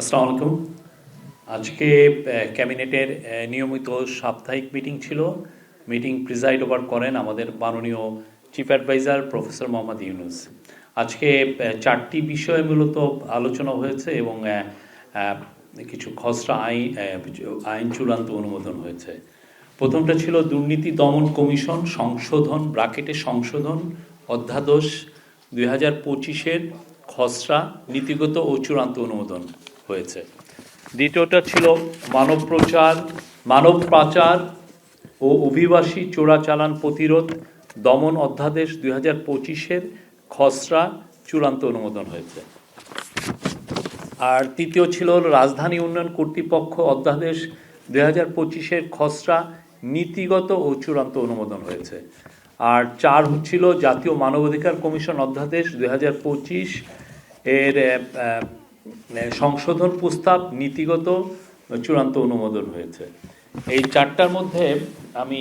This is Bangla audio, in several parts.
আসসালামু আলাইকুম আজকে ক্যাবিনেটের নিয়মিত সাপ্তাহিক মিটিং ছিল। মিটিং প্রিজাইড ওভার করেন আমাদের মাননীয় chief adviser professor Mohammad Yunus. আজকে চারটি বিষয়ে মূলত আলোচনা হয়েছে এবং কিছু খসড়া আইন আইন চূড়ান্ত অনুমোদন হয়েছে। প্রথমটা ছিল দুর্নীতি দমন কমিশন সংশোধন, ব্রাকেটে সংশোধন, অধ্যাদেশ দুই হাজার পঁচিশের খসড়া, নীতিগত ও চূড়ান্ত অনুমোদন। হয়েছে। দ্বিতীয়টা ছিল মানব প্রচার, মানব পাচার ও অভিবাসী চোরাচালান প্রতিরোধ, দমন অধ্যাদেশ দুই হাজার পঁচিশের খসড়া চূড়ান্ত অনুমোদন হয়েছে। আর তৃতীয় ছিল রাজধানী উন্নয়ন কর্তৃপক্ষ অধ্যাদেশ দুই হাজার পঁচিশের খসড়া নীতিগত ও চূড়ান্ত অনুমোদন হয়েছে। আর চার হচ্ছিল জাতীয় মানবাধিকার কমিশন অধ্যাদেশ দুই হাজার পঁচিশ এর সংশোধন প্রস্তাব নীতিগত চূড়ান্ত অনুমোদন হয়েছে। এই চারটার মধ্যে আমি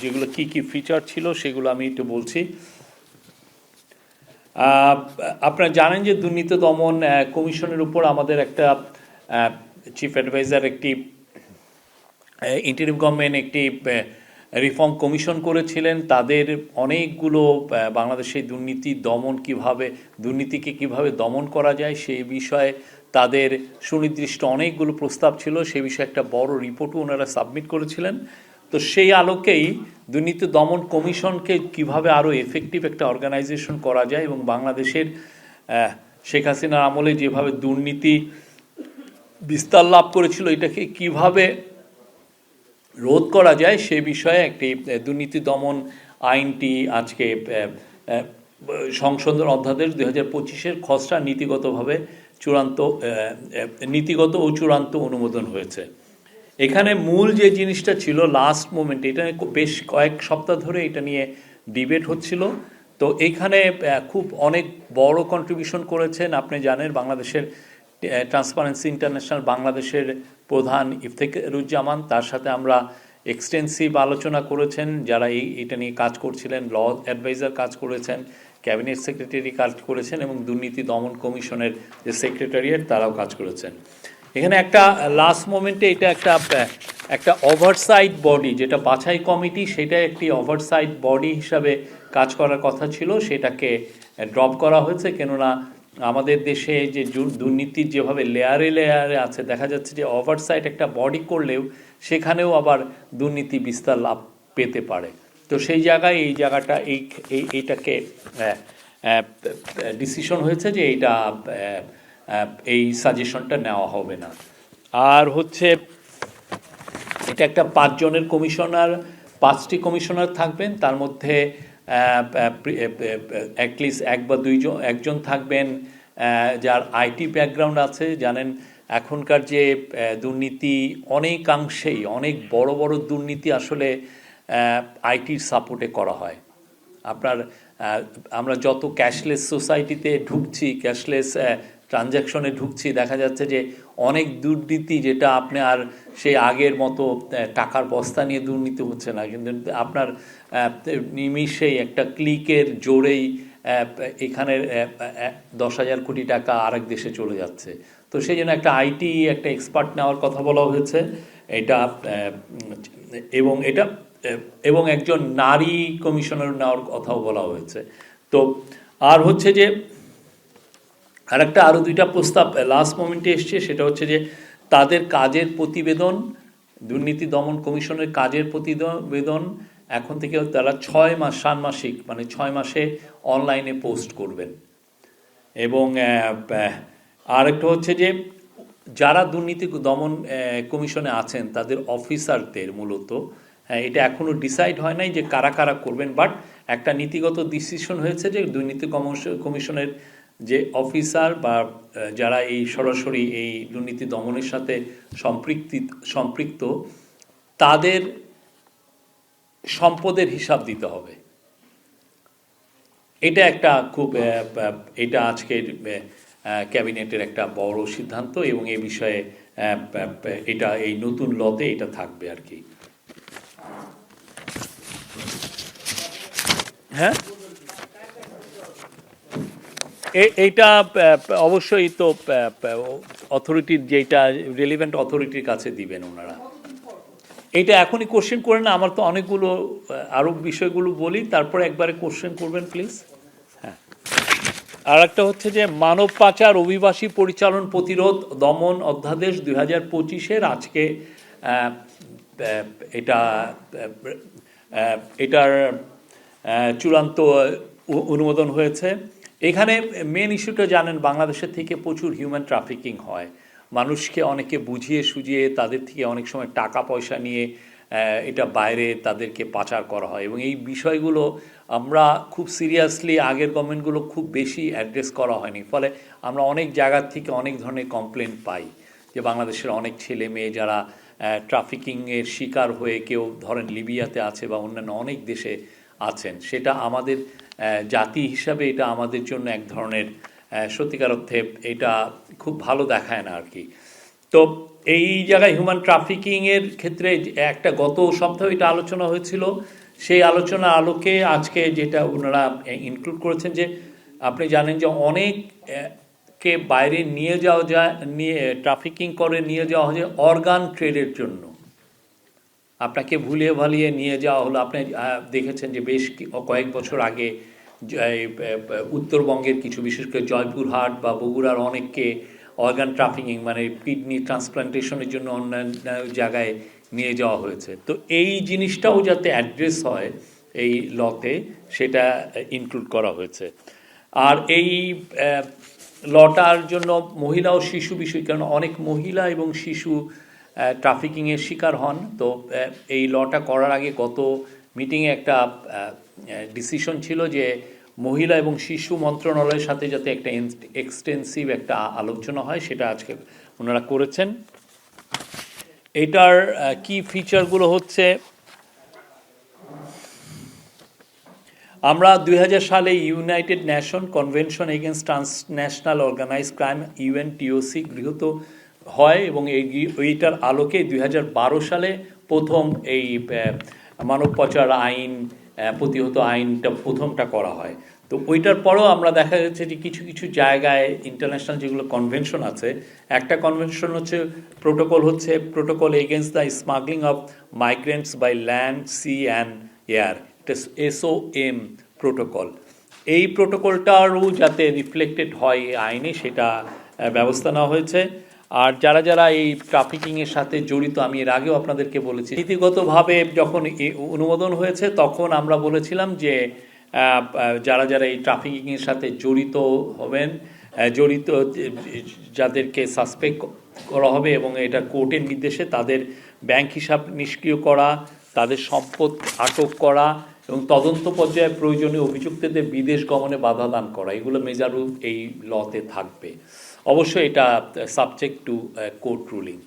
যেগুলো কি কি ফিচার ছিল সেগুলো আমি একটু বলছি। আপনারা জানেন যে দুর্নীতি দমন কমিশনের উপর আমাদের একটা চিফ অ্যাডভাইজার একটি ইন্টারিম গভর্নমেন্ট একটি রিফর্ম কমিশন করেছিলেন, তাদের অনেকগুলো বাংলাদেশে দুর্নীতি দমন কীভাবে, দুর্নীতিকে কীভাবে দমন করা যায় সেই বিষয়ে তাদের সুনির্দিষ্ট অনেকগুলো প্রস্তাব ছিল, সে বিষয়ে একটা বড় রিপোর্টও ওনারা সাবমিট করেছিলেন। তো সেই আলোকেই দুর্নীতি দমন কমিশনকে কীভাবে আরও এফেক্টিভ একটা অর্গানাইজেশন করা যায় এবং বাংলাদেশের শেখ হাসিনার আমলে যেভাবে দুর্নীতি বিস্তার লাভ করেছিল, এটাকে কীভাবে রোধ করা যায় সে বিষয়ে একটি দুর্নীতি দমন আইনটি আজকে সংশোধন অধ্যাদেশ দুই হাজার পঁচিশের খসড়া নীতিগতভাবে চূড়ান্ত নীতিগত ও চূড়ান্ত অনুমোদন হয়েছে। এখানে মূল যে জিনিসটা ছিল লাস্ট মোমেন্ট এটা বেশ কয়েক সপ্তাহ ধরে এটা নিয়ে ডিবেট হচ্ছিল। তো এখানে খুব অনেক বড় কন্ট্রিবিউশন করেছেন, আপনি জানেন, বাংলাদেশের ট্রান্সপারেন্সি ইন্টারন্যাশনাল বাংলাদেশের প্রধান ইফতেখরুজ্জামান তার সাথে আমরা এক্সটেন্সিভ আলোচনা করেছেন, যারা এই এটা নিয়ে কাজ করছিলেন ল অ্যাডভাইজার কাজ করেছেন ক্যাবিনেট সেক্রেটারি কাজ করেছেন, এবং দুর্নীতি দমন কমিশনের যে সেক্রেটারিয়েট তারাও কাজ করেছেন। এখানে একটা লাস্ট মোমেন্টে এটা একটা একটা ওভারসাইট বডি যেটা বাছাই কমিটি সেটা একটি ওভারসাইট বডি হিসাবে কাজ করার কথা ছিল। সেটাকে ড্রপ করা হয়েছে, কেননা আমাদের দেশে যে দুর্নীতির যেভাবে লেয়ারে লেয়ারে আছে, দেখা যাচ্ছে যে ওভারসাইট একটা বডি করলেও সেখানেও আবার দুর্নীতি বিস্তার লাভ পেতে পারে। তো সেই জায়গায় এই জায়গাটা, এই এই- এইটাকে ডিসিশন হয়েছে যে এইটা এই সাজেশনটা নেওয়া হবে না। আর হচ্ছে এটা একটা পাঁচজনের কমিশনার পাঁচটি কমিশনার থাকবেন, তার মধ্যে অ্যাটলিস্ট এক বা দুইজন, একজন থাকবেন যার আইটি ব্যাকগ্রাউন্ড আছে, জানেন এখনকার যে দুর্নীতি অনেকাংশেই, অনেক বড় বড় দুর্নীতি আসলে আইটির সাপোর্টে করা হয়। আপনার আমরা যত ক্যাশলেস সোসাইটিতে ঢুকছি ক্যাশলেস ট্রানজ্যাকশনে ঢুকছি, দেখা যাচ্ছে যে অনেক দুর্নীতি যেটা আপনি আর সেই আগের মতো টাকার বস্তা নিয়ে দুর্নীতি হচ্ছে না। কিন্তু আপনার নিমিষেই একটা ক্লিকের জোরেই এখানে দশ হাজার কোটি টাকা আরেক দেশে চলে যাচ্ছে। তো সেই জন্য একটা আইটি একটা এক্সপার্ট নেওয়ার কথা বলা হয়েছে। এটা এবং এটা এবং একজন নারী কমিশনার নেওয়ার কথাও বলা হয়েছে। তো আর হচ্ছে যে আর একটা আরও দুইটা প্রস্তাব লাস্ট মোমেন্টে এসছে সেটা হচ্ছে যে তাদের কাজের প্রতিবেদন দুর্নীতি দমন কমিশনের কাজের প্রতিবেদন এখন থেকে তারা ছয় মাস ষান্মাসিক মানে ছয় মাসে অনলাইনে পোস্ট করবেন। এবং আর একটা হচ্ছে যে যারা দুর্নীতি দমন কমিশনে আছেন তাদের অফিসারদের মূলত হ্যাঁ, এটা এখনও ডিসাইড হয় নাই যে কারা কারা করবেন বাট একটা নীতিগত ডিসিশন হয়েছে যে দুর্নীতি কমিশনের যে অফিসার বা যারা এই সরাসরি এই দুর্নীতি দমনের সাথে সম্পৃক্তি, সম্পৃক্ত, তাদের সম্পদের হিসাব দিতে হবে। এটা একটা খুব এটা আজকের ক্যাবিনেটের একটা বড় সিদ্ধান্ত এবং এ বিষয়ে এটা, এই নতুন লতে এটা থাকবে আর কি। হ্যাঁ? এইটা অবশ্যই তো অথরিটির যেটা রেলিভেন্ট অথরিটির কাছে দিবেন ওনারা। এইটা এখনই কোশ্চেন করে না আমার তো অনেকগুলো আহ, আরও বিষয়গুলো বলি তারপরে একবারে কোশ্চেন করবেন প্লিজ হ্যাঁ। আর একটা হচ্ছে যে মানব পাচার অভিবাসী পরিচালন প্রতিরোধ দমন অধ্যাদেশ দুই হাজার পঁচিশের আজকে এটা এটার চূড়ান্ত অনুমোদন হয়েছে। এখানে মেন ইস্যুটা জানেন, বাংলাদেশের থেকে প্রচুর হিউম্যান ট্রাফিকিং হয়। মানুষকে অনেকে বুঝিয়ে সুঝিয়ে তাদের থেকে অনেক সময় টাকা পয়সা নিয়ে এটা বাইরে তাদেরকে পাচার করা হয়। এবং এই বিষয়গুলো আমরা খুব সিরিয়াসলি আগের গভর্নমেন্টগুলো খুব বেশি অ্যাড্রেস করা হয়নি। ফলে আমরা অনেক জায়গার থেকে অনেক ধরনের কমপ্লেন পাই যে বাংলাদেশের অনেক ছেলে মেয়ে যারা ট্রাফিকিংয়ের শিকার হয়ে কেউ ধরেন লিবিয়াতে আছে বা অন্যান্য অনেক দেশে আছেন, সেটা আমাদের জাতি হিসাবে এটা আমাদের জন্য এক ধরনের সত্যিকার অর্থে এটা খুব ভালো দেখায় না আর কি তো এই জায়গায় হিউম্যান ট্রাফিকিংয়ের ক্ষেত্রে একটা গত সপ্তাহে এটা আলোচনা হয়েছিল। সেই আলোচনার আলোকে আজকে যেটা ওনারা ইনক্লুড করেছেন যে আপনি জানেন যে অনেক আহ, কে বাইরে নিয়ে যাওয়া যায় নিয়ে ট্রাফিকিং করে নিয়ে যাওয়া হয় অর্গান ট্রেডের জন্য। আপনাকে ভুলিয়ে ভালিয়ে নিয়ে যাওয়া হলো। আপনি দেখেছেন যে বেশ কয়েক বছর আগে উত্তরবঙ্গের কিছু, বিশেষ করে জয়পুরহাট বা বগুড়ার অনেককে অর্গান ট্রাফিকিং মানে কিডনি ট্রান্সপ্লান্টেশনের জন্য অন্যান্য জায়গায় নিয়ে যাওয়া হয়েছে। তো এই জিনিসটাও যাতে অ্যাড্রেস হয় এই লতে সেটা ইনক্লুড করা হয়েছে। আর এই লটার জন্য মহিলা ও শিশু বিষয়, কারণ অনেক মহিলা এবং শিশু ট্রাফিকিংয়ের শিকার হন। তো এই লটা করার আগে গত মিটিংয়ে একটা ডিসিশন ছিল যে মহিলা এবং শিশু মন্ত্রণালয়ের সাথে যাতে একটা এক্সটেন্সিভ একটা আলোচনা হয়, সেটা আজকে ওনারা করেছেন। এটার কি ফিচারগুলো হচ্ছে? আমরা দুই হাজার সালে united nation convention against transnational organize crime UNTOC গৃহীত হয় এবং এই এইটার আলোকে দুই হাজার বারো সালে প্রথম এই মানব পাচার আইন প্রতিহত আইনটা প্রথমটা করা হয়। তো ওইটার পরেও আমরা দেখা যাচ্ছে যে কিছু কিছু জায়গায় ইন্টারন্যাশনাল যেগুলো কনভেনশন আছে, একটা কনভেনশন হচ্ছে প্রোটোকল হচ্ছে protocol against the smuggling of migrants by land sea and air এটা এসও এম প্রোটোকল এই প্রোটোকলটারও যাতে রিফ্লেক্টেড হয় আইনে, সেটা ব্যবস্থা নেওয়া হয়েছে। আর যারা যারা এই ট্রাফিকিংয়ের সাথে জড়িত, আমি এর আগেও আপনাদেরকে বলেছি। নীতিগতভাবে যখন অনুমোদন হয়েছে, তখন আমরা বলেছিলাম যে যারা যারা এই ট্রাফিকিংয়ের সাথে জড়িত হবেন জড়িত, যাদেরকে সাসপেক্ট করা হবে এবং এটা কোর্টের নির্দেশে তাদের ব্যাংক হিসাব নিষ্ক্রিয় করা, তাদের সম্পদ আটক করা এবং তদন্ত পর্যায়ে প্রয়োজনীয় অভিযুক্তদের বিদেশ গমনে বাধা দান করা, এগুলো মেজারু এই লতে থাকবে। অবশ্যই এটা সাবজেক্ট টু কোর্ট রুলিং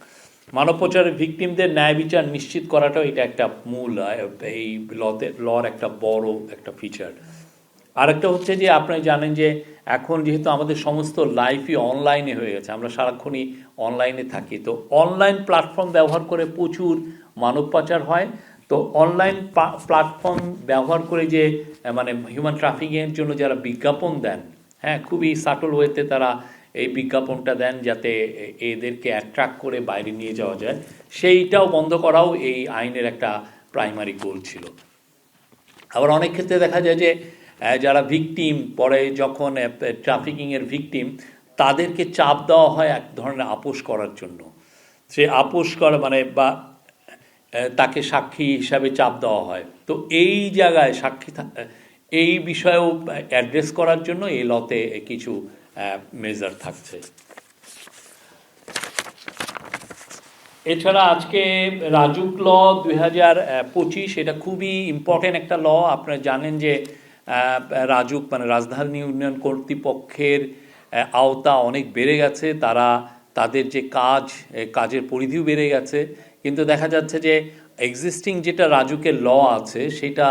মানব পাচারের ভিকটিমদের ন্যায় বিচার নিশ্চিত করাটাও এটা একটা মূল এই লতে লর একটা বড় একটা ফিচার আরেকটা হচ্ছে যে আপনি জানেন যে এখন যেহেতু আমাদের সমস্ত লাইফই অনলাইনে হয়ে গেছে, আমরা সারাক্ষণই অনলাইনে থাকি, তো অনলাইন প্ল্যাটফর্ম ব্যবহার করে প্রচুর মানব পাচার হয়। তো অনলাইন প্ল্যাটফর্ম ব্যবহার করে যে মানে হিউম্যান ট্রাফিকিংয়ের জন্য যারা বিজ্ঞাপন দেন হ্যাঁ খুবই সাটল ওয়েতে তারা এই বিজ্ঞাপনটা দেন যাতে এদেরকে অ্যাট্রাক্ট করে বাইরে নিয়ে যাওয়া যায়। সেইটাও বন্ধ করাও এই আইনের একটা প্রাইমারি গোল ছিল। আবার অনেক ক্ষেত্রে দেখা যায় যে যারা ভিকটিম পরে যখন ট্রাফিকিংয়ের ভিকটিম তাদেরকে চাপ দেওয়া হয় এক ধরনের আপোষ করার জন্য। সে আপোষ করা মানে বা তাকে সাক্ষী হিসাবে চাপ দেওয়া হয়। তো এই জায়গায় সাক্ষী এই বিষয়েও অ্যাড্রেস করার জন্য এই লতে কিছু মেজার থাকছে। এছাড়া আজকে রাজুক ল দুই হাজার পঁচিশ, এটা খুবই ইম্পর্টেন্ট একটা ল। আপনারা জানেন যে রাজুক মানে রাজধানী উন্নয়ন কর্তৃপক্ষের আওতা অনেক বেড়ে গেছে। তারা তাদের যে কাজ কাজের পরিধিও বেড়ে গেছে। কিন্তু দেখা যাচ্ছে যে এক্সিস্টিং যেটা রাজুকের ল আছে, সেটা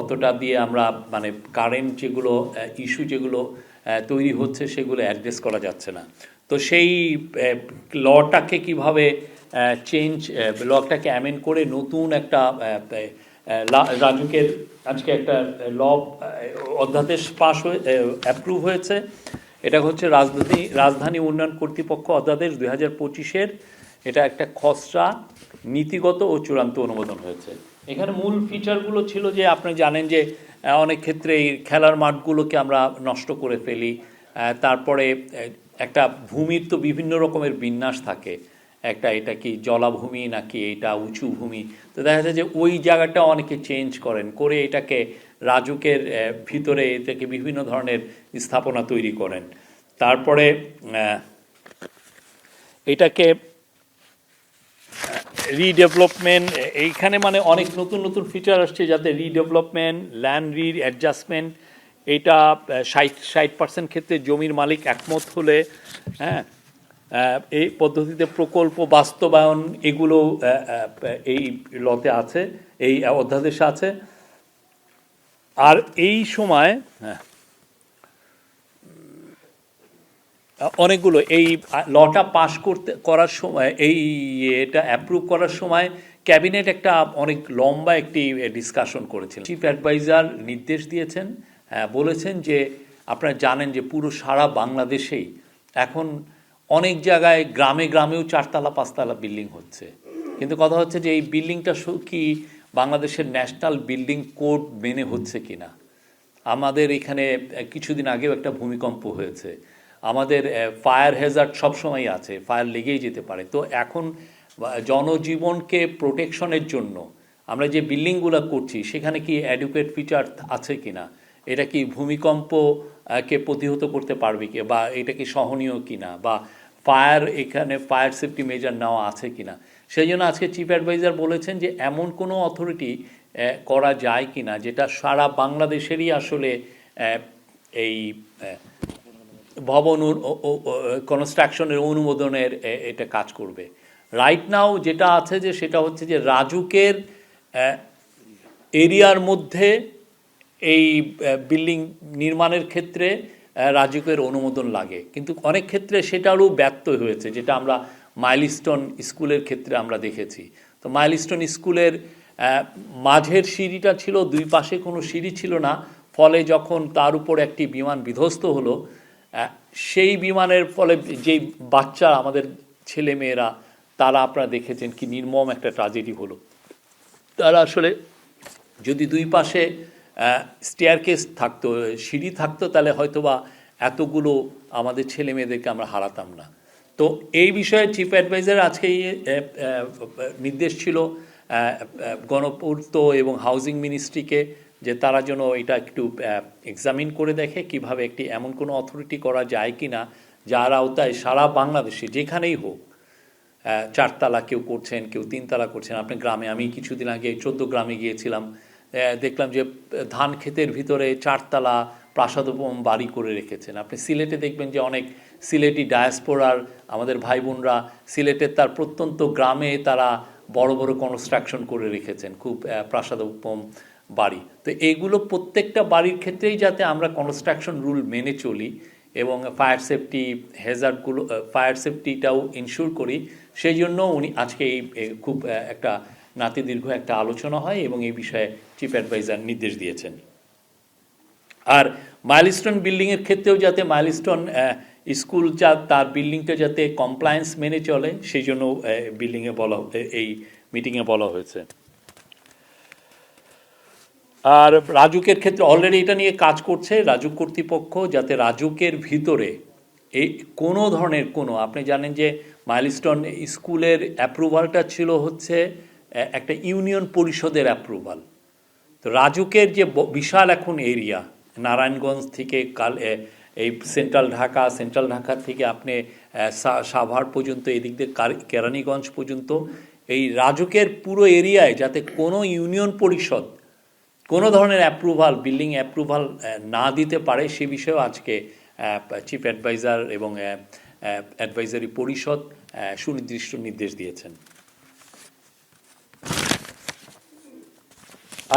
অতটা দিয়ে আমরা মানে কারেন্ট যেগুলো ইস্যু যেগুলো তৈরি হচ্ছে সেগুলো অ্যাড্রেস করা যাচ্ছে না। তো সেই লটাকে কীভাবে চেঞ্জ লটাকে অ্যামেন্ড করে নতুন একটা রাজুকের আজকে একটা ল অধ্যাদেশ পাশ হয়ে অ্যাপ্রুভ হয়েছে। এটা হচ্ছে রাজধানী রাজধানী উন্নয়ন কর্তৃপক্ষ অধ্যাদেশ দুই হাজার পঁচিশের। এটা একটা খসড়া, নীতিগত ও চূড়ান্ত অনুমোদন হয়েছে। এখানে মূল ফিচারগুলো ছিল যে আপনি জানেন যে অনেক ক্ষেত্রে এই খেলার মাঠগুলোকে আমরা নষ্ট করে ফেলি তারপরে একটা ভূমির তো বিভিন্ন রকমের বিন্যাস থাকে। একটা এটা কি জলাভূমি নাকি এটা উঁচু ভূমি? তো দেখা যায় যে ওই জায়গাটা অনেকে চেঞ্জ করেন, করে এটাকে রাজুকের ভিতরে এটাকে বিভিন্ন ধরনের স্থাপনা তৈরি করেন। তারপরে এটাকে রিডেভেলপমেন্ট এইখানে মানে অনেক নতুন নতুন ফিচার আসছে যাতে রিডেভেলপমেন্ট ল্যান্ড রি অ্যাডজাস্টমেন্ট এটা ষাট ষাট পার্সেন্ট ক্ষেত্রে জমির মালিক একমত হলে হ্যাঁ এই পদ্ধতিতে প্রকল্প, বাস্তবায়ন এগুলো এই লতে আছে, এই অধ্যাদেশে আছে। আর এই সময় হ্যাঁ অনেকগুলো এই লটা পাশ করতে করার সময় এই এটা অ্যাপ্রুভ করার সময় ক্যাবিনেট একটা অনেক লম্বা একটি ডিসকাশন করেছিল চিফ অ্যাডভাইজার নির্দেশ দিয়েছেন আহ, বলেছেন যে আপনারা জানেন যে পুরো সারা বাংলাদেশেই এখন অনেক জায়গায় গ্রামে গ্রামেও চারতলা পাঁচতলা বিল্ডিং হচ্ছে। কিন্তু কথা হচ্ছে যে এই বিল্ডিংটা কি বাংলাদেশের ন্যাশনাল বিল্ডিং কোড মেনে হচ্ছে কিনা? আমাদের এখানে কিছুদিন আগেও একটা ভূমিকম্প হয়েছে। আমাদের ফায়ার হ্যাজার্ড সবসময় আছে, ফায়ার লেগেই যেতে পারে। তো এখন জনজীবনকে প্রোটেকশনের জন্য আমরা যে বিল্ডিংগুলো করছি, সেখানে কি অ্যাডুকেট ফিচার আছে কিনা? এটা কি ভূমিকম্প কে প্রতিহত করতে পারবে কি? বা এটা কি সহনীয় কিনা? বা ফায়ার এখানে, ফায়ার সেফটি মেজার নেওয়া আছে কিনা? সেই জন্য আজকে চিফ অ্যাডভাইজার বলেছেন যে, এমন কোনো অথরিটি করা যায় কিনা, যেটা সারা বাংলাদেশেরই আসলে এই ভবন কনস্ট্রাকশনের অনুমোদনের এটা কাজ করবে। রাইট নাও যেটা আছে যে সেটা হচ্ছে যে রাজুকের এরিয়ার মধ্যে এই বিল্ডিং নির্মাণের ক্ষেত্রে রাজুকের অনুমোদন লাগে। কিন্তু অনেক ক্ষেত্রে সেটারও ব্যর্থ হয়েছে, যেটা আমরা মাইলস্টোন স্কুলের ক্ষেত্রে আমরা দেখেছি। তো মাইলস্টোন স্কুলের মাঝের সিঁড়িটা ছিল, দুই পাশে কোনো সিঁড়ি ছিল না। ফলে যখন তার উপর একটি বিমান বিধ্বস্ত হলো সেই বিমানের ফলে যেই বাচ্চা, আমাদের ছেলে মেয়েরা তারা আপনারা দেখেছেন কি নির্মম একটা ট্রাজেডি হলো। তারা আসলে যদি দুই পাশে স্টেয়ার কেস থাকতো, সিঁড়ি থাকতো, তাহলে হয়তোবা এতগুলো আমাদের ছেলে মেয়েদেরকে আমরা হারাতাম না। তো এই বিষয়ে চিফ অ্যাডভাইজার আজকে নির্দেশ ছিল গণপূর্ত এবং হাউজিং মিনিস্ট্রিকে যে তারা যেন এটা একটু এক্সামিন করে দেখে কীভাবে একটি এমন কোনো অথরিটি করা যায় কি না যার আওতায় সারা বাংলাদেশে যেখানেই হোক চারতলা কেউ করছেন, কেউ তিনতলা করছেন। আপনি গ্রামে, আমি কিছুদিন আগে চোদ্দ গ্রামে গিয়েছিলাম দেখলাম যে ধান ক্ষেতের ভিতরে চারতলা প্রাসাদোপম বাড়ি করে রেখেছেন। আপনি সিলেটে দেখবেন যে অনেক সিলেটি ডায়াসপোরার আমাদের ভাই বোনরা সিলেটের তার প্রত্যন্ত গ্রামে তারা বড় বড় কনস্ট্রাকশন করে রেখেছেন। খুব প্রাসাদোপম বাড়ি। তো এইগুলো প্রত্যেকটা বাড়ির ক্ষেত্রেই যাতে আমরা কনস্ট্রাকশন রুল মেনে চলি এবং ফায়ার সেফটি হ্যাজার্ডগুলো ফায়ার সেফটিটাও ইনশিওর করি সেই জন্য উনি আজকে এই খুব একটা নাতিদীর্ঘ একটা আলোচনা হয় এবং এই বিষয়ে চিফ অ্যাডভাইজার নির্দেশ দিয়েছেন। আর মাইলস্টোন বিল্ডিংয়ের ক্ষেত্রেও যাতে মাইলস্টোন স্কুল যা, তার বিল্ডিংটা যাতে কমপ্লায়েন্স মেনে চলে সেই জন্য বিল্ডিংয়ে বলা এই মিটিংয়ে বলা হয়েছে। আর রাজুকের ক্ষেত্রে অলরেডি এটা নিয়ে কাজ করছে রাজুক কর্তৃপক্ষ যাতে রাজুকের ভিতরে এই কোনো ধরনের কোনো, আপনি জানেন যে মাইলস্টোন স্কুলের অ্যাপ্রুভালটা ছিল হচ্ছে একটা ইউনিয়ন পরিষদের অ্যাপ্রুভাল তো রাজুকের যে বিশাল এখন এরিয়া নারায়ণগঞ্জ থেকে কাল এই সেন্ট্রাল ঢাকা সেন্ট্রাল ঢাকা থেকে আপনি সাভার পর্যন্ত, এদিক দিয়ে কার- কেরানীগঞ্জ পর্যন্ত, এই রাজুকের পুরো এরিয়ায় যাতে কোনো ইউনিয়ন পরিষদ কোনো ধরনের অ্যাপ্রুভাল বিল্ডিং অ্যাপ্রুভাল না দিতে পারে সে বিষয়েও আজকে চিফ অ্যাডভাইজার এবং অ্যাডভাইজারি পরিষদ সুনির্দিষ্ট নির্দেশ দিয়েছেন।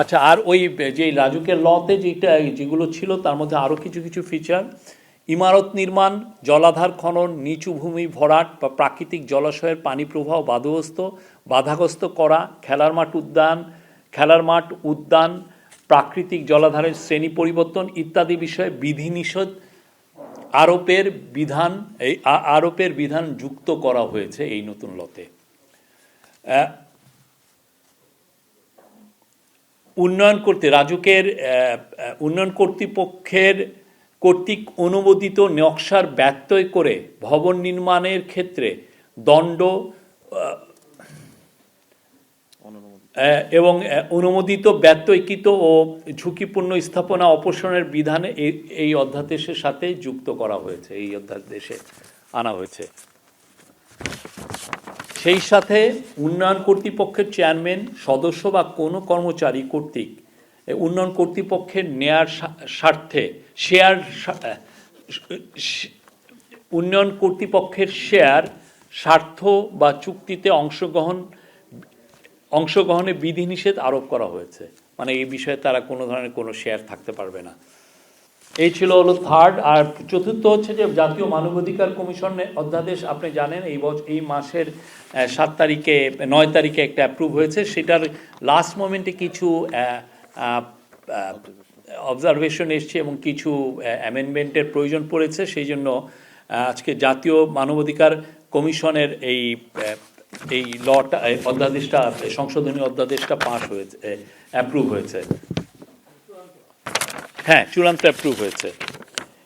আচ্ছা আর ওই, যে রাজুকের লতে যেটা, যেগুলো ছিল, তার মধ্যে আরও কিছু কিছু ফিচার ইমারত নির্মাণ, জলাধার খনন, নিচু ভূমি ভরাট বা প্রাকৃতিক জলাশয়ের পানি প্রবাহ বাধাগ্রস্ত বাধাগ্রস্ত করা, খেলার মাঠ উদ্যান, খেলার মাঠ উদ্যান প্রাকৃতিক জলাধারের শ্রেণি পরিবর্তন ইত্যাদি বিষয়ে বিধিনিষেধ আরোপের বিধান, এই আরোপের বিধান যুক্ত করা হয়েছে এই নতুন লতে। উন্নয়ন করতে, রাজুকের উন্নয়ন কর্তৃপক্ষের কর্তৃক অনুমোদিত নকশার ব্যত্যয় করে ভবন নির্মাণের ক্ষেত্রে দণ্ড এবং অনুমোদিত, ব্যত্যয়কৃত ও ঝুঁকিপূর্ণ স্থাপনা অপসারণের বিধানে এই- অধ্যাদেশের সাথে যুক্ত করা হয়েছে, এই অধ্যাদেশে আনা হয়েছে। সেই সাথে উন্নয়ন কর্তৃপক্ষের চেয়ারম্যান, সদস্য বা কোনো কর্মচারী কর্তৃক উন্নয়ন কর্তৃপক্ষের নেয়ার স্বার্থে শেয়ার উন্নয়ন কর্তৃপক্ষের শেয়ার স্বার্থ বা চুক্তিতে অংশগ্রহণ অংশগ্রহণে বিধিনিষেধ আরোপ করা হয়েছে। মানে এই বিষয়ে তারা কোনো ধরনের কোনো শেয়ার থাকতে পারবে না। এই ছিল হলো থার্ড আর চতুর্থ হচ্ছে যে জাতীয় মানবাধিকার কমিশনের অধ্যাদেশ। আপনি জানেন এই বছর এই মাসের সাত তারিখে, নয় তারিখে একটা অ্যাপ্রুভ হয়েছে। সেটার লাস্ট মোমেন্টে কিছু অবজারভেশন এসছে এবং কিছু অ্যামেন্ডমেন্টের প্রয়োজন পড়েছে। সেই জন্য আজকে জাতীয় মানবাধিকার কমিশনের এই এই লটা অধ্যাদেশটা সংশোধনী অধ্যাদেশটা পাস হয়েছে অ্যাপ্রুভ হয়েছে। হ্যাঁ চূড়ান্ত অ্যাপ্রুভ হয়েছে।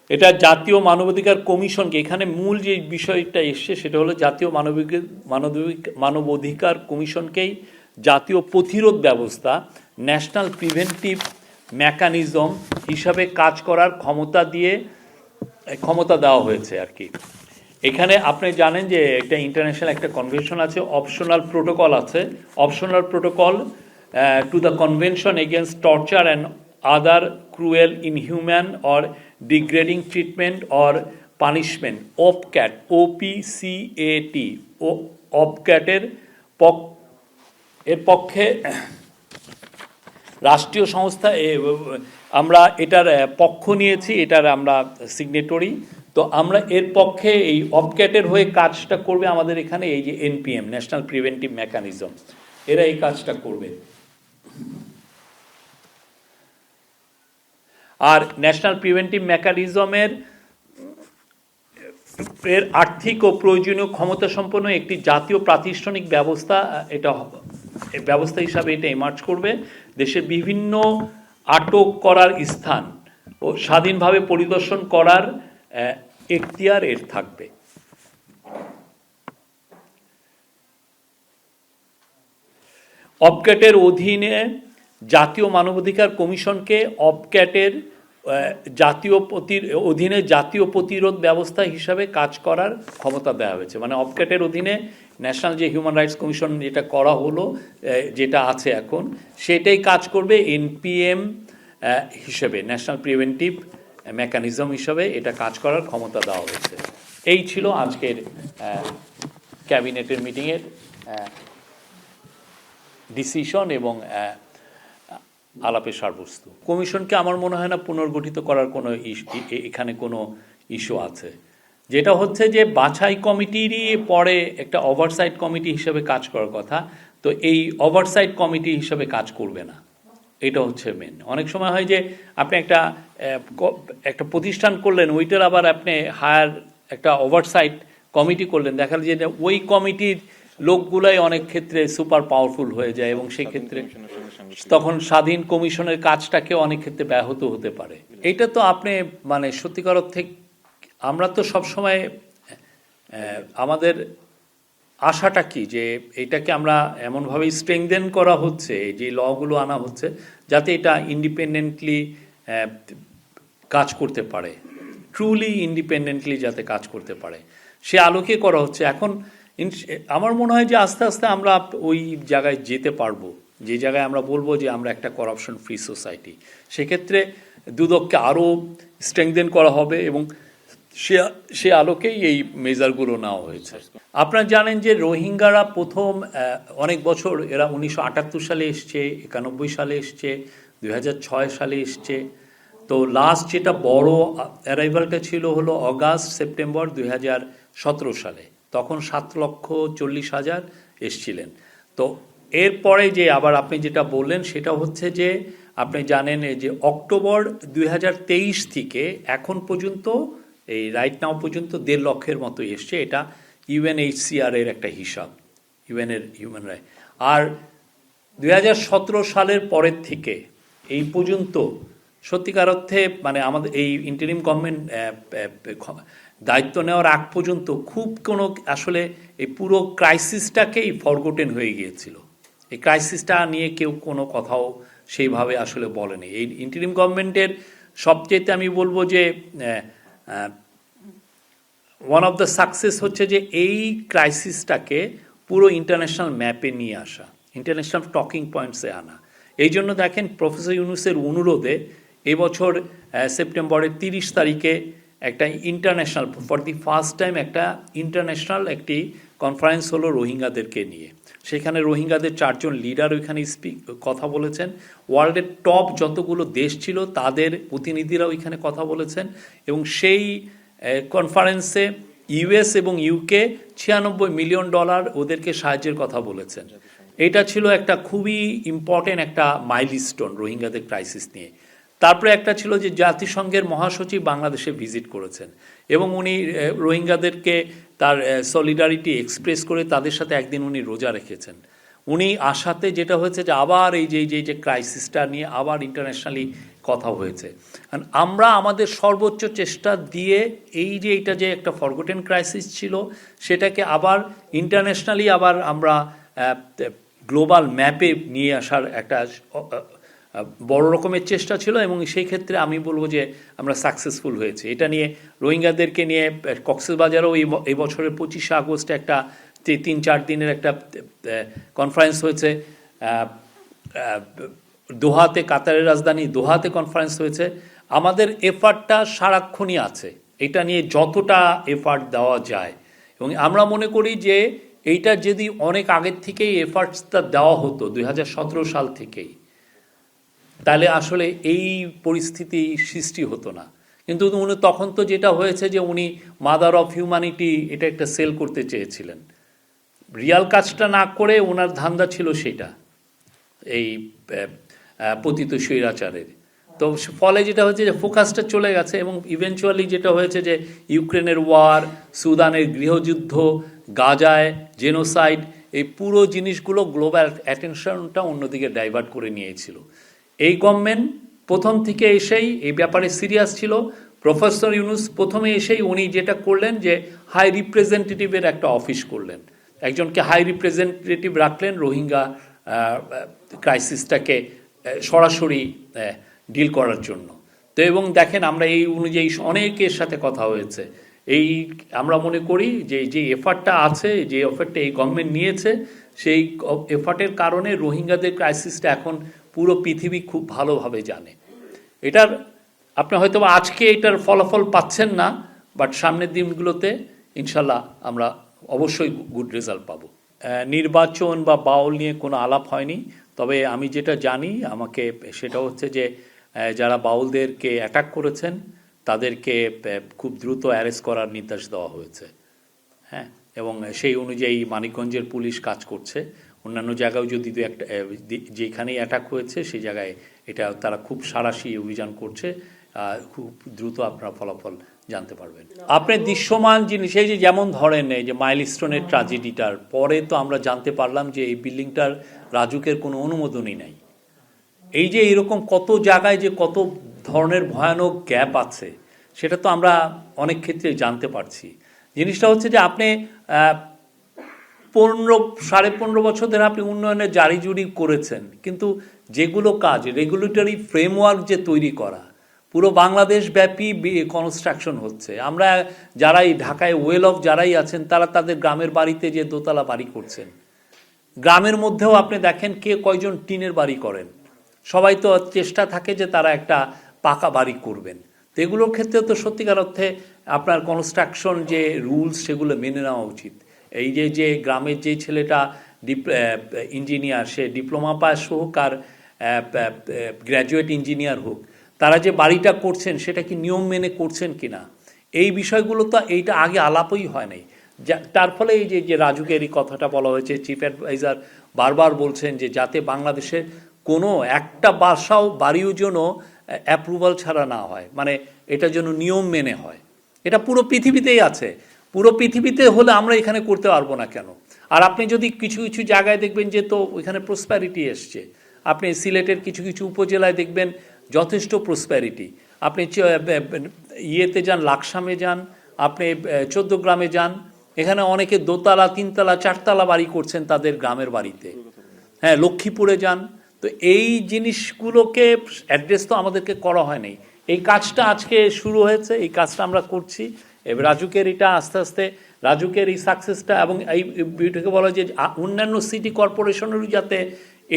এটা জাতীয় মানবাধিকার কমিশনকে, এখানে মূল যে বিষয়টা এসছে, সেটা হলো জাতীয় মানবিক মানবিক, মানবাধিকার কমিশনকেই জাতীয় প্রতিরোধ ব্যবস্থা, ন্যাশনাল প্রিভেন্টিভ মেকানিজম হিসাবে কাজ করার ক্ষমতা দিয়ে ক্ষমতা দেওয়া হয়েছে আর কি। এখানে আপনি জানেন যে একটা ইন্টারন্যাশনাল একটা কনভেনশন আছে অপশনাল প্রোটোকল আছে। Optional protocol to the convention against torture and other cruel inhuman or degrading treatment or punishment OPCAT OPCAT ও অপক্যাটের পক, এর পক্ষে রাষ্ট্রীয় সংস্থা আমরা এটার পক্ষ নিয়েছি, এটার আমরা সিগনেটরি তো আমরা এর পক্ষে এই অপক্যাটের হয়ে কাজটা করবে আমাদের এখানে এই যে এনপিএম ন্যাশনাল প্রিভেন্টিভ মেকানিজম এরা এই কাজটা করবে। আর ন্যাশনাল প্রিভেন্টিভ মেকানিজমের এর আর্থিক ও প্রয়োজনীয় ক্ষমতা সম্পন্ন একটি জাতীয় প্রাতিষ্ঠানিক ব্যবস্থা, এটা ব্যবস্থা হিসাবে এটা এমার্জ করবে। দেশের বিভিন্ন আটক করার স্থান ও স্বাধীনভাবে পরিদর্শন করার এখতিয়ার এর থাকবে। অবক্যাটের অধীনে জাতীয় মানবাধিকার কমিশনকে অবক্যাটের জাতীয় প্রতির অধীনে জাতীয় প্রতিরোধ ব্যবস্থা হিসাবে কাজ করার ক্ষমতা দেওয়া হয়েছে। মানে অবক্যাটের অধীনে ন্যাশনাল যে হিউম্যান রাইটস কমিশন যেটা করা হলো যেটা আছে এখন, সেটাই কাজ করবে এনপিএম হিসেবে, ন্যাশনাল প্রিভেন্টিভ মেকানিজম হিসাবে এটা কাজ করার ক্ষমতা দেওয়া হয়েছে। এই ছিল আজকের ক্যাবিনেটের মিটিংয়ের ডিসিশন এবং আলাপের সারবস্তু। কমিশনকে আমার মনে হয় না পুনর্গঠিত করার কোনো এখানে কোনো ইস্যু আছে। যেটা হচ্ছে যে বাছাই কমিটিরই পরে একটা ওভারসাইট কমিটি হিসেবে কাজ করার কথা, তো এই ওভারসাইট কমিটি হিসেবে কাজ করবে না। এটা হচ্ছে মেন অনেক সময় হয় যে আপনি একটা একটা প্রতিষ্ঠান করলেন ওইটার আবার আপনি হায়ার একটা ওভারসাইট কমিটি করলেন। দেখা যায় যে ওই কমিটির লোকগুলাই অনেক ক্ষেত্রে সুপার পাওয়ারফুল হয়ে যায় এবং সেই ক্ষেত্রে তখন স্বাধীন কমিশনের কাজটাকে অনেক ক্ষেত্রে ব্যাহত হতে পারে। এটা তো আপনি মানে সত্যিকার অর্থে আমরা তো সবসময় আমাদের আশাটা কি? যে এটাকে আমরা এমনভাবে স্ট্রেংদেন করা হচ্ছে যে লগুলো আনা হচ্ছে, যাতে এটা ইন্ডিপেন্ডেন্টলি কাজ করতে পারে। ট্রুলি ইন্ডিপেন্ডেন্টলি যাতে কাজ করতে পারে। সে আলোকে করা হচ্ছে। এখন আমার মনে হয় যে আস্তে আস্তে আমরা ওই জায়গায় যেতে পারব। যে জায়গায় আমরা বলব যে আমরা একটা করাপশন ফ্রি সোসাইটি সেক্ষেত্রে দুদককে আরও স্ট্রেংদেন করা হবে এবং সে সে আলোকেই এই মেজারগুলো নেওয়া হয়েছে। আপনারা জানেন যে রোহিঙ্গারা প্রথম অনেক বছর এরা উনিশশো আটাত্তর সালে এসছে, একানব্বই সালে এসছে, দুই সালে এসছে। তো লাস্ট যেটা বড় অ্যারাইভালটা ছিল হলো অগাস্ট, সেপ্টেম্বর দুই সালে। তখন সাত লক্ষ চল্লিশ হাজার এসছিলেন। তো এরপরে যে আবার আপনি যেটা বললেন, সেটা হচ্ছে যে আপনি জানেন যে অক্টোবর দুই হাজার তেইশ থেকে এখন পর্যন্ত এই রাইট নাও পর্যন্ত দেড় লক্ষের মতো এসছে। এটা ইউএনএইচসিআর এর একটা হিসাব ইউএনের হিউম্যান রাইট আর দু হাজার সতেরো সালের পরের থেকে এই পর্যন্ত সত্যিকার অর্থে মানে আমাদের এই ইন্টারিম গভর্নমেন্ট দায়িত্ব নেওয়ার আগ পর্যন্ত খুব কোনো আসলে এই পুরো ক্রাইসিসটাকেই ফরগোটেন হয়ে গিয়েছিল। এই ক্রাইসিসটা নিয়ে কেউ কোনো কথাও সেইভাবে আসলে বলেনি। এই ইন্টারিম গভর্নমেন্টের সবচেয়েতে আমি বলব যে ওয়ান অফ দ্য সাকসেস হচ্ছে যে এই ক্রাইসিসটাকে পুরো ইন্টারন্যাশনাল ম্যাপে নিয়ে আসা ইন্টারন্যাশনাল টকিং পয়েন্টসে আনা। এই জন্য দেখেন প্রফেসর ইউনুসের অনুরোধে এবছর সেপ্টেম্বরের তিরিশ তারিখে একটা international for the first time একটা ইন্টারন্যাশনাল একটি কনফারেন্স হলো রোহিঙ্গাদেরকে নিয়ে। সেখানে রোহিঙ্গাদের চারজন লিডার ওইখানে স্পিক কথা বলেছেন। ওয়ার্ল্ডের টপ যতগুলো দেশ ছিল, তাদের প্রতিনিধিরা ওইখানে কথা বলেছেন। এবং সেই কনফারেন্সে ইউএস এবং ইউকে ছিয়ানব্বই মিলিয়ন ডলার ওদেরকে সাহায্যের কথা বলেছেন। এটা ছিল একটা খুবই ইম্পর্টেন্ট একটা মাইলস্টোন রোহিঙ্গাদের ক্রাইসিস নিয়ে। তারপরে একটা ছিল যে জাতিসংঘের মহাসচিব বাংলাদেশে ভিজিট করেছেন এবং উনি রোহিঙ্গাদেরকে তার সলিডারিটি এক্সপ্রেস করে তাদের সাথে একদিন উনি রোজা রেখেছেন। উনি আশাতে যেটা হয়েছে যে আবার এই যে এই যে যে ক্রাইসিসটা নিয়ে আবার ইন্টারন্যাশনালি কথা হয়েছে। আর আমরা আমাদের সর্বোচ্চ চেষ্টা দিয়ে এই যে এটা যে একটা ফরগোটেন ক্রাইসিস ছিল, সেটাকে আবার ইন্টারন্যাশনালি আবার আমরা গ্লোবাল ম্যাপে নিয়ে আসার একটা বড় রকমের চেষ্টা ছিল এবং সেই ক্ষেত্রে আমি বলব যে আমরা সাকসেসফুল হয়েছে। এটা নিয়ে রোহিঙ্গাদেরকে নিয়ে কক্সবাজারও এই এই বছরের পঁচিশে আগস্টে একটা তিন, চার দিনের একটা কনফারেন্স হয়েছে। দোহাতে, কাতারের রাজধানী দোহাতে কনফারেন্স হয়েছে। আমাদের এফার্টটা সারাক্ষণই আছে। এটা নিয়ে যতটা এফার্ট দেওয়া যায়। এবং আমরা মনে করি যে এইটা যদি অনেক আগের থেকেই এফার্টসটা দেওয়া হতো দু হাজার সতেরো সাল থেকেই তাহলে আসলে এই পরিস্থিতি সৃষ্টি হতো না। কিন্তু উনি তখন তো যেটা হয়েছে যে উনি মাদার অফ হিউম্যানিটি এটা একটা সেল করতে চেয়েছিলেন। রিয়াল কাজটা না করে ওনার ধান্দা ছিল সেটা, এই পতিত স্বৈরাচারের। তো ফলে যেটা হয়েছে যে ফোকাসটা চলে গেছে এবং ইভেনচুয়ালি যেটা হয়েছে যে ইউক্রেনের ওয়ার, সুদানের গৃহযুদ্ধ, গাজায় জেনোসাইড এই পুরো জিনিসগুলো গ্লোবাল অ্যাটেনশনটা অন্যদিকে ডাইভার্ট করে নিয়েছিল। এই গভর্নমেন্ট প্রথম থেকে এসেই এই ব্যাপারে সিরিয়াস ছিল। প্রফেসর ইউনুস প্রথমে এসেই উনি যেটা করলেন যে হাই রিপ্রেজেন্টেটিভের একটা অফিস করলেন। একজনকে হাই রিপ্রেজেন্টেটিভ রাখলেন, রোহিঙ্গা ক্রাইসিসটাকে সরাসরি ডিল করার জন্য। তো এবং দেখেন আমরা এই অনুযায়ী অনেকের সাথে কথা হয়েছে। এই আমরা মনে করি যে যে এফার্টটা আছে, যে এফার্টটা এই গভর্নমেন্ট নিয়েছে, সেই এফার্টের কারণে রোহিঙ্গাদের ক্রাইসিসটা এখন পুরো পৃথিবী খুব ভালোভাবে জানে। এটার, আপনি হয়তো আজকে এটার ফলাফল পাচ্ছেন না, বাট সামনের দিনগুলোতে ইনশাল্লাহ আমরা অবশ্যই গুড রেজাল্ট পাবো। নির্বাচন বা বাউল নিয়ে কোনো আলাপ হয়নি, তবে আমি যেটা জানি, আমাকে সেটা হচ্ছে যে যারা বাউলদেরকে অ্যাটাক করেছেন, তাদেরকে খুব দ্রুত অ্যারেস্ট করার নির্দেশ দেওয়া হয়েছে। হ্যাঁ এবং সেই অনুযায়ী মানিকগঞ্জের পুলিশ কাজ করছে। অন্যান্য জায়গায় যদি দু একটা যেখানেই অ্যাটাক হয়েছে সেই জায়গায় এটা তারা খুব সারাশি অভিযান করছে খুব দ্রুত আপনারা ফলাফল জানতে পারবেন। আপনি দৃশ্যমান জিনিস এই যে যেমন ধরেন এই যে মাইলস্টোনের ট্রাজেডিটার পরে তো আমরা জানতে পারলাম যে এই বিল্ডিংটার রাজুকের কোনো অনুমোদনই নাই। এই যে এরকম কত জায়গায় যে কত ধরনের ভয়ানক গ্যাপ আছে সেটা তো আমরা অনেক ক্ষেত্রে জানতে পারছি। জিনিসটা হচ্ছে যে আপনি পনেরো, সাড়ে পনেরো বছর ধরে আপনি উন্নয়নে জারি জুরি করেছেন। কিন্তু যেগুলো কাজ রেগুলেটরি ফ্রেমওয়ার্ক যে তৈরি করা, পুরো বাংলাদেশ ব্যাপী কনস্ট্রাকশন হচ্ছে। আমরা যারাই ঢাকায় ওয়েল অফ যারাই আছেন, তারা তাদের গ্রামের বাড়িতে যে দোতলা বাড়ি করছেন। গ্রামের মধ্যেও আপনি দেখেন কে কয়জন টিনের বাড়ি করেন। সবাই তো চেষ্টা থাকে যে তারা একটা পাকা বাড়ি করবেন। তো এগুলোর ক্ষেত্রে তো সত্যিকার অর্থে আপনার কনস্ট্রাকশন যে রুলস সেগুলো মেনে নেওয়া উচিত। এই যে যে গ্রামের যে ছেলেটা ইঞ্জিনিয়ার সে ডিপ্লোমা পাস হোক আর গ্র্যাজুয়েট ইঞ্জিনিয়ার হোক, তারা যে বাড়িটা করছেন সেটা কি নিয়ম মেনে করছেন কি না? এই বিষয়গুলো তো এইটা আগে আলাপই হয় নাই। যা- তার ফলে এই যে যে রাজুকের এই কথাটা বলা হয়েছে চিফ অ্যাডভাইজার বারবার বলছেন যে যাতে বাংলাদেশের কোনো একটা বাসাও বাড়িও যেন অ্যাপ্রুভাল ছাড়া না হয়। মানে এটা যেন নিয়ম মেনে হয়। এটা পুরো পৃথিবীতেই আছে। পুরো পৃথিবীতে হলে আমরা এখানে করতে পারব না কেন? আর আপনি যদি কিছু কিছু জায়গায় দেখবেন যে তো ওইখানে প্রসপ্যারিটি এসছে। আপনি সিলেটের কিছু কিছু উপজেলায় দেখবেন যথেষ্ট প্রসপ্যারিটি আপনি ইয়েতে যান, লাকসামে যান, আপনি চোদ্দ গ্রামে যান, এখানে অনেকে দোতলা, তিনতলা, চারতলা বাড়ি করছেন তাদের গ্রামের বাড়িতে। হ্যাঁ লক্ষ্মীপুরে যান। তো এই জিনিসগুলোকে অ্যাড্রেস তো আমাদেরকে করা হয়নি। এই কাজটা আজকে শুরু হয়েছে, এই কাজটা আমরা করছি। এবার রাজুকের এটা আস্তে আস্তে রাজুকের এই সাকসেসটা এবং এই বিউটিকে বলা যে অন্যান্য সিটি কর্পোরেশনেরও যাতে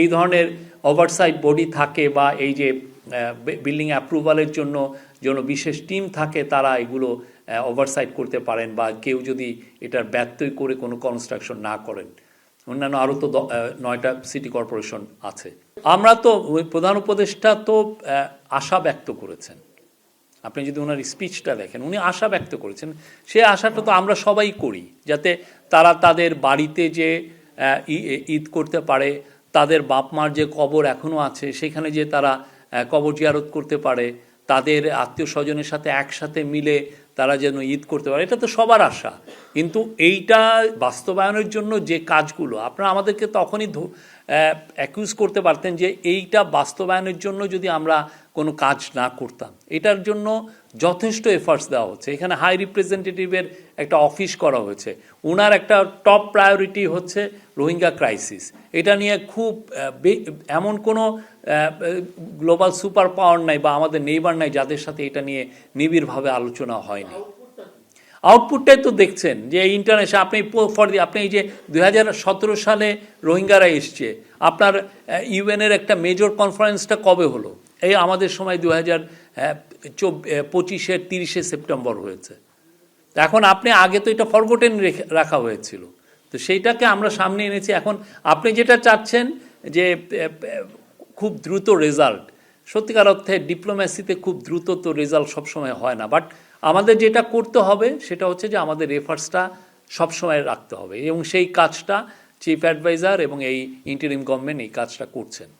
এই ধরনের ওভারসাইট বডি থাকে বা এই যে বিল্ডিং অ্যাপ্রুভালের জন্য জন্য বিশেষ টিম থাকে, তারা এগুলো ওভারসাইট করতে পারেন বা কেউ যদি এটার ব্যত্যয় করে কোনো কনস্ট্রাকশন না করেন। অন্যান্য আরও তো নয়টা সিটি কর্পোরেশন আছে। আমরা তো প্রধান উপদেষ্টা তো আশা ব্যক্ত করেছেন। আপনি যদি ওনার স্পিচটা দেখেন উনি আশা ব্যক্ত করেছেন, সে আশাটা তো আমরা সবাই করি, যাতে তারা তাদের বাড়িতে যে ঈদ করতে পারে, তাদের বাপ মার যে কবর এখনও আছে, সেখানে যে তারা কবর জিয়ারত করতে পারে, তাদের আত্মীয় স্বজনের সাথে একসাথে মিলে তারা যেন ঈদ করতে পারে, এটা তো সবার আশা। কিন্তু এইটা বাস্তবায়নের জন্য যে কাজগুলো, আপনারা আমাদেরকে তখনই অ্যাকিউজ করতে পারতেন যে এইটা বাস্তবায়নের জন্য যদি আমরা কোনো কাজ না করতাম। এটার জন্য যথেষ্ট এফার্টস দেওয়া হচ্ছে। এখানে হাই রিপ্রেজেন্টেটিভের একটা অফিস করা হয়েছে। ওনার একটা টপ প্রায়োরিটি হচ্ছে রোহিঙ্গা ক্রাইসিস এটা নিয়ে খুব এমন কোনো গ্লোবাল সুপার পাওয়ার নাই বা আমাদের নেইবার নাই যাদের সাথে এটা নিয়ে নিবিড়ভাবে আলোচনা হয়নি। আউটপুটটাই তো দেখছেন যে ইন্টারন্যাশনাল আপনি ফর আপনি এই যে দু হাজার সতেরো সালে রোহিঙ্গারা এসছে, আপনার ইউএনের একটা মেজর কনফারেন্সটা কবে হলো? এই আমাদের সময় দু হাজার পঁচিশের তিরিশে সেপ্টেম্বর হয়েছে। এখন আপনি, আগে তো এটা ফরগোটেন রাখা হয়েছিল। তো সেইটাকে আমরা সামনে এনেছি। এখন আপনি যেটা চাচ্ছেন যে খুব দ্রুত রেজাল্ট সত্যিকার অর্থে ডিপ্লোম্যাসিতে খুব দ্রুত তো রেজাল্ট সবসময় হয় না। বাট আমাদের যেটা করতে হবে সেটা হচ্ছে যে আমাদের রেফার্সটা সবসময় রাখতে হবে এবং সেই কাজটা চিফ অ্যাডভাইজার এবং এই ইন্টারিম গভর্নমেন্ট এই কাজটা করছেন।